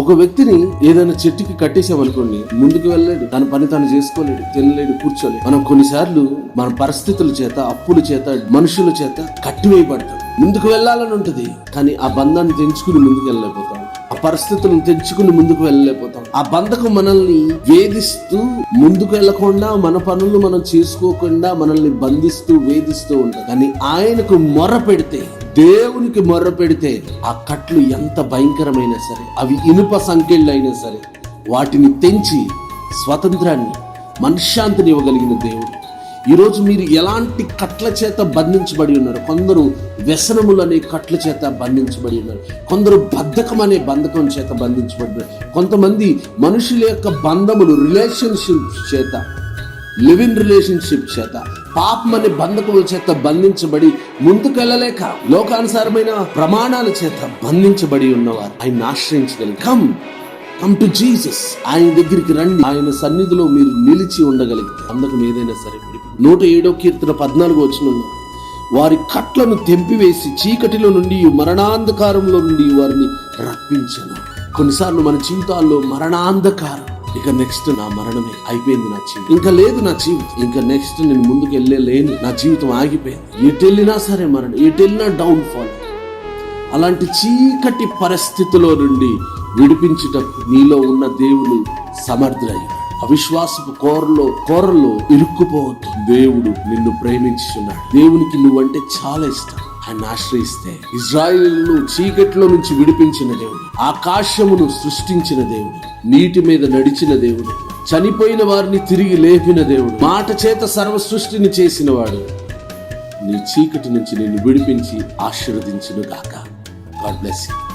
ఒక వ్యక్తిని ఏదైనా చెట్టుకి కట్టేసామనుకోండి ముందుకు వెళ్ళలేడు. తన పని తాను చేసుకోలేడు తినలేడు కూర్చోలేడు. మనం కొన్నిసార్లు మన పరిస్థితుల చేత అప్పుల చేత మనుషుల చేత కట్టివేయబడతాం. ముందుకు వెళ్ళాలని ఉంటది కానీ ఆ బంధాన్ని తెంచుకుని ముందుకు వెళ్ళలేకపోతాం. ఆ పరిస్థితులను తెంచుకుని ముందుకు వెళ్ళలేకపోతాం. ఆ బంధకం మనల్ని వేధిస్తూ ముందుకు వెళ్ళకుండా మన పనులు మనం చేసుకోకుండా మనల్ని బంధిస్తూ వేధిస్తూ ఉంటాం. కానీ ఆయనకు మొర పెడితే దేవునికి మొర్ర పెడితే ఆ కట్లు ఎంత భయంకరమైనా సరే అవి ఇనుప సంఖ్యలు అయినా సరే వాటిని తెంచి స్వతంత్రాన్ని మనశ్శాంతిని ఇవ్వగలిగిన దేవుడు. ఈరోజు మీరు ఎలాంటి కట్ల చేత బంధించబడి ఉన్నారు? కొందరు వ్యసనములు అనే కట్ల చేత బంధించబడి ఉన్నారు. కొందరు బద్ధకం అనే బంధకం చేత బంధించబడి ఉన్నారు. కొంతమంది మనుషుల యొక్క బంధములు రిలేషన్షిప్ చేత లివింగ్ రిలేషన్షిప్ చేత పాపం అనే బంధకముల చేత బంధించబడి ముందుకెళ్ళలేక లోకానుసారమైన ప్రమాణాల చేత బంధించబడి ఉన్నవారు. ఆయన ఆశ్రయించగలిగి కమ్ టు జీసస్ ఆయన దగ్గరికి రండి. ఆయన సన్నిధిలో మీరు నిలిచి ఉండగలిగితే అందుకు ఏదైనా సరే నూట ఏడో కీర్తన పద్నాలుగు వచ్చిన వారి కట్లను తెంపివేసి చీకటిలో నుండి మరణాంధకారంలో నుండి వారిని రప్పించను. కొన్నిసార్లు మన జీవితాల్లో మరణాంధకారం. ఇక నెక్స్ట్ నా మరణమే అయిపోయింది నా జీవితం. ఇంకా లేదు నా జీవితం. ఇంకా నెక్స్ట్ నేను ముందుకు వెళ్ళే లేను నా జీవితం ఆగిపోయింది. ఎటు వెళ్ళినా సరే మరణం ఎటు వెళ్ళినా డౌన్ ఫాల్ అలాంటి చీకటి పరిస్థితిలో నుండి విడిపించుటకు నీలో ఉన్న దేవుడు సమర్థుడై అవిశ్వాసపు కోరలో కోరలో ఇరుక్కుపోవద్దు. దేవుడు నిన్ను ప్రేమించున్నాడు దేవునికి నువ్వంటే చాలా ఇష్టం. ఆయన ఆశ్రయిస్తే ఇజ్రాయిల్ను చీకట్లో నుంచి విడిపించిన దేవుడు ఆకాశమును సృష్టించిన దేవుడు నీటి మీద నడిచిన దేవుడు చనిపోయిన వారిని తిరిగి లేపిన దేవుడు మాట చేత సర్వ సృష్టిని చేసిన వాడు నీ చీకటి నుంచి నిన్ను విడిపించి ఆశీర్వదించును గాక గాడ్ బ్లెస్ యూ.